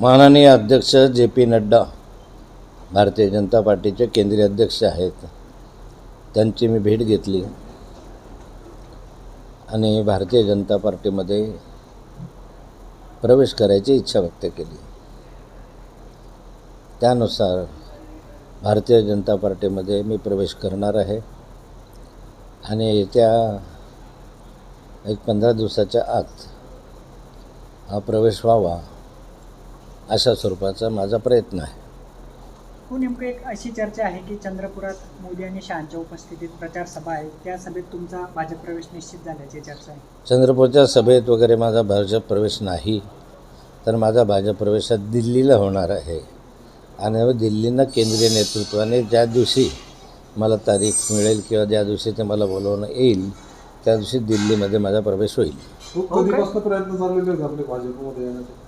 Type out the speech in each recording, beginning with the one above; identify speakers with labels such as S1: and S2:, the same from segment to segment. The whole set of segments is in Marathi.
S1: माननीय अध्यक्ष जे पी नड्डा भारतीय जनता पार्टीचे केंद्रीय अध्यक्ष आहेत. त्यांची मी भेट घेतली. आणि भारतीय जनता पार्टीमध्ये प्रवेश करायची इच्छा व्यक्त केली. त्यानुसार भारतीय जनता पार्टीमध्ये मी प्रवेश करणार आहे. आणि येत्या एक पंधरा दिवसाच्या आत हा प्रवेश व्हावा. अशा स्वरूपाचा माझा प्रयत्न आहे.
S2: हो नेमकं एक अशी चर्चा आहे की चंद्रपुरात मोदी आणि शहांच्या उपस्थितीत प्रचार सभा आहे. त्या सभेत तुमचा भाजप प्रवेश निश्चित झाल्याची चर्चा आहे.
S1: चंद्रपूरच्या सभेत वगैरे माझा भाजप प्रवेश नाही तर माझा भाजप प्रवेश हा दिल्लीला होणार आहे. आणि दिल्लीनं केंद्रीय नेतृत्वाने ज्या दिवशी मला तारीख मिळेल किंवा ज्या दिवशी ते मला बोलवणं येईल त्या दिवशी दिल्लीमध्ये माझा प्रवेश होईल.
S3: खूप कधीपासून प्रयत्न चाललेले आपले भाजपमध्ये येण्याचे?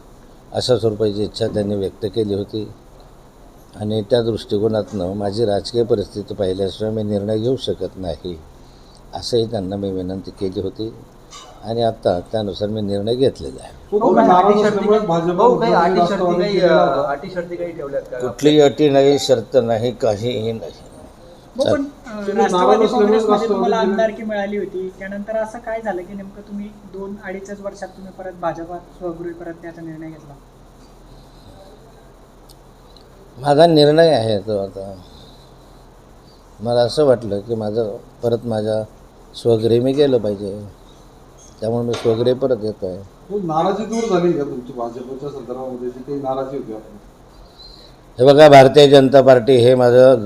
S1: अशा स्वरूपाची इच्छा त्यांनी व्यक्त केली होती. आणि त्या दृष्टिकोनातनं माझी राजकीय परिस्थिती पाहिल्याशिवाय मी निर्णय घेऊ शकत नाही असंही त्यांना मी विनंती केली होती. आणि आता त्यानुसार मी निर्णय घेतलेला आहे.
S4: हो, हो, का?
S1: कुठलीही अटी नाही शर्त नाही काहीही नाही.
S2: हो पण राष्ट्रवादी काँग्रेसमध्ये तुम्हाला आमदारकी मिळाली होती. त्यानंतर असं काय झालं की नेमकं तुम्ही दोन अडीचच वर्षात तुम्ही परत भाजपात स्वगृही परत त्याचा निर्णय घेतला?
S1: माझा निर्णय आहे तो आता. मला असं वाटलं की माझं परत माझ्या स्वगृही मी गेलं पाहिजे. त्यामुळे मी स्वगृही परत येतो आहे.
S3: खूप नाराजी दूर झाली का तुमची भाजपच्या संदर्भामध्ये? जी काही नाराजी होती
S1: हे बघा भारतीय जनता पार्टी हे माझं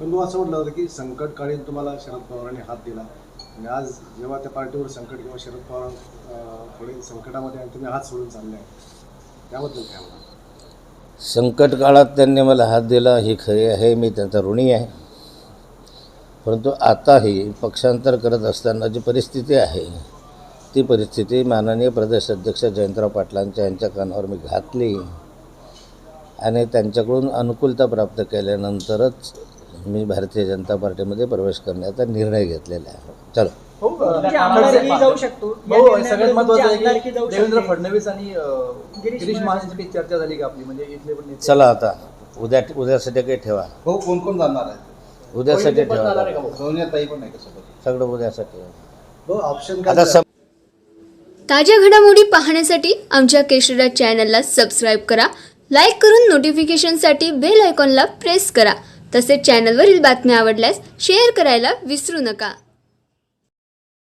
S5: पण तू असं म्हटलं होतं की संकटकालीन तुम्हाला शरद पवारांनी हात दिला. आणि आज जेव्हा त्या पार्टीवर संकट किंवा शरद पवार थोडे संकटामध्ये आणि तुम्ही हात सोडून चालले आहे त्याबद्दल काय म्हणा
S1: संकट काळात त्यांनी मला हात दिला ही खरी आहे मी त्यांचा ऋणी आहे. परंतु आताही पक्षांतर करत असताना जी परिस्थिती आहे ती परिस्थिती माननीय प्रदेश अध्यक्ष जयंतराव पाटलांच्या यांच्या कानावर मी घातली. आणि त्यांच्याकडून अनुकूलता प्राप्त केल्यानंतरच मी भारतीय जनता पार्टीमध्ये प्रवेश करण्याचा निर्णय घेतलेला आहे. चलो.
S4: हो
S2: तुमची
S4: अ,
S2: आमदारकी जाऊ शकतो. या
S4: हो
S2: निर्णयामुळे
S4: सगळ्यात
S2: तुमची
S4: महत्वाचं
S2: आमदारकी
S4: आहे
S2: जाऊ
S4: की देवेंद्र
S2: शकते.
S4: फडणवीस आणि अ,
S2: गिरीश
S4: गिरीश
S2: महाजन.
S4: महाजनची काही चर्चा झाली का आपली? म्हणजे इथले पण नेते
S1: चला आता. उद्या उद्यासाठी काही ठेवा.
S6: हो कोण कोण जाणार आहे?
S1: उद्यासाठी
S4: पण जाणार आहे
S1: ठेवा
S4: का भाऊ?
S6: सोनियाताई पण आहे का सोबत?
S1: सगळं उद्यासाठी.
S5: हो ऑप्शन
S1: आता सम
S7: ताज्या घडामोडी पाहण्यासाठी आमच्या केशराज चॅनलला सबस्क्राईब करा. लाईक करून नोटिफिकेशनसाठी बेल आयकॉनला प्रेस करा. तसेच चॅनलवरील बातम्या आवडल्यास शेअर करायला विसरू नका.